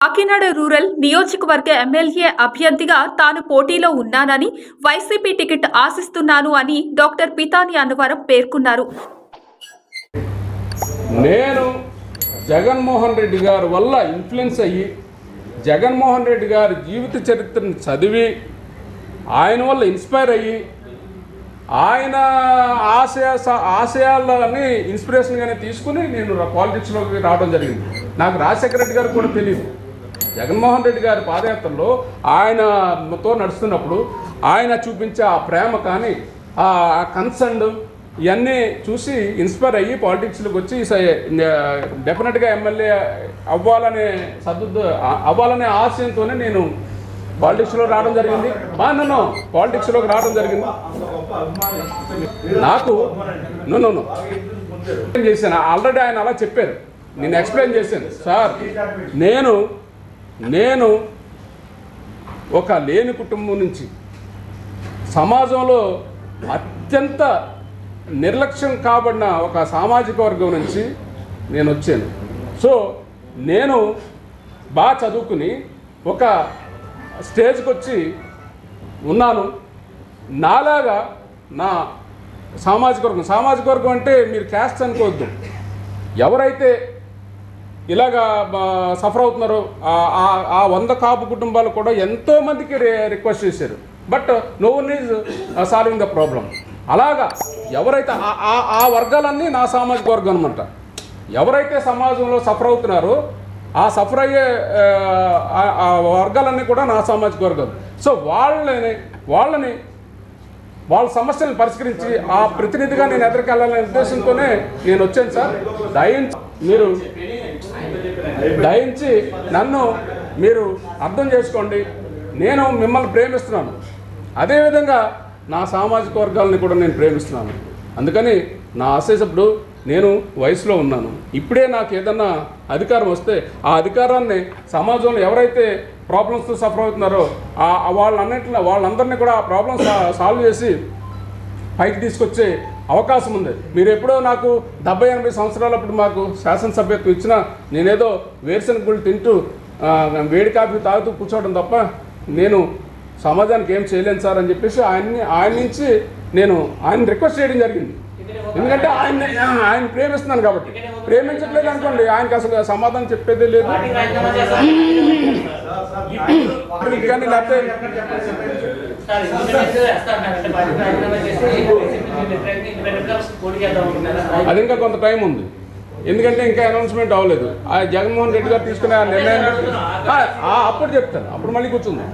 Kakinada rural నియోజకవర్గ MLA అభ్యర్థిగా తాను పోటీలో ఉన్నానని వైసీపీ టికెట్ ఆశిస్తున్నాను అని డాక్టర్ పితాని అన్నవరం పేర్కొన్నారు. నేను జగన్మోహన్ రెడ్డి గారి వల్ల ఇన్ఫ్లుయెన్స్ అయ్యి జగన్మోహన్ రెడ్డి గారి జీవిత చరిత్రను చదివి ఆయన వల్ల ఇన్స్పైర్ అయ్యి ఆయన ఆశయ స- ఆశయాలని ఇన్స్పిరేషన్గానే తీసుకుని నేను పాలిటిక్స్లోకి రావడం జరిగింది. నాకు రాజశేఖర రెడ్డి గారు కూడా తెలియదు జగన్మోహన్ రెడ్డి గారి పాదయాత్రలో ఆయనతో నడుస్తున్నప్పుడు ఆయన చూపించే ఆ ప్రేమ కానీ ఆ కన్సర్న్ ఇవన్నీ చూసి ఇన్స్పైర్ అయ్యి పాలిటిక్స్లోకి వచ్చి డెఫినెట్గా ఎమ్మెల్యే అవ్వాలనే సద్దు అవ్వాలనే ఆశయంతోనే నేను పాలిటిక్స్లో రావడం జరిగింది. నన్ను పాలిటిక్స్లోకి రావడం జరిగింది. నాకు నన్ను చేశాను. ఆల్రెడీ ఆయన అలా చెప్పారు. నేను ఎక్స్ప్లెయిన్ చేశాను. సార్ నేను నేను ఒక లేని కుటుంబం నుంచి సమాజంలో అత్యంత నిర్లక్ష్యం కాబడిన ఒక సామాజిక వర్గం నుంచి నేను వచ్చాను. సో నేను బాగా చదువుకుని ఒక స్టేజ్కి వచ్చి ఉన్నాను. నాలాగా నా సామాజిక వర్గం సామాజిక వర్గం అంటే మీరు క్యాస్ట్ అనుకోవద్దు. ఎవరైతే ఇలాగా సఫర్ అవుతున్నారు. ఆ- ఆ- వంద కాపు కుటుంబాలు కూడా ఎంతోమందికి రిక్వెస్ట్ చేశారు. But no one is solving the problem. అలాగా ఎవరైతే ఆ- ఆ వర్గాలన్నీ నా సామాజిక వర్గం అనమాట ఎవరైతే సమాజంలో సఫర్ అవుతున్నారో ఆ సఫర్ అయ్యే ఆ, వర్గాలన్నీ కూడా నా సామాజిక వర్గం. సో వాళ్ళని వాళ్ళని వాళ్ళ సమస్యలను పరిష్కరించి ఆ ప్రతినిధిగా నేను ఎదురుకెళ్ళాలనే ఉద్దేశంతోనే నేను వచ్చాను సార్. దయించి మీరు దయించి నన్ను మీరు అర్థం చేసుకోండి. నేను మిమ్మల్ని ప్రేమిస్తున్నాను. అదేవిధంగా నా సామాజిక వర్గాలని కూడా నేను ప్రేమిస్తున్నాను. అందుకని నా ఆశేసప్పుడు నేను వయసులో ఉన్నాను. ఇప్పుడే నాకు ఏదన్నా అధికారం వస్తే ఆ అధికారాన్ని సమాజంలో ఎవరైతే ప్రాబ్లమ్స్తో సఫర్ అవుతున్నారో ఆ వాళ్ళన్నింటిలో వాళ్ళందరినీ కూడా ఆ ప్రాబ్లమ్స్ సాల్వ్ చేసి పైకి తీసుకొచ్చే అవకాశం ఉంది. మీరు ఎప్పుడో నాకు డెబ్బై ఎనభై సంవత్సరాలప్పుడు మాకు శాసనసభ్యత్వం ఇచ్చినా నేనేదో వేరుశనగ గుళ్ళు తింటూ వేడి కాఫీ తాగుతూ కూర్చోవడం తప్ప నేను సమాజానికి ఏం చేయలేను సార్ అని చెప్పేసి ఆయన్ని ఆయన నుంచి నేను ఆయన రిక్వెస్ట్ చేయడం జరిగింది. ఎందుకంటే ఆయన ఆయన ప్రేమిస్తున్నాను కాబట్టి. ప్రేమించట్లేదు అనుకోండి. ఆయనకి అసలు సమాధానం చెప్పేదే లేదు. కానీ లేకపోతే అది ఇంకా కొంత టైం ఉంది. ఎందుకంటే ఇంకా అనౌన్స్మెంట్ అవ్వలేదు. ఆ జగన్మోహన్ రెడ్డి గారు తీసుకునే ఆ నిర్ణయం అప్పుడు చెప్తాను. అప్పుడు మళ్ళీ కూర్చుందాం.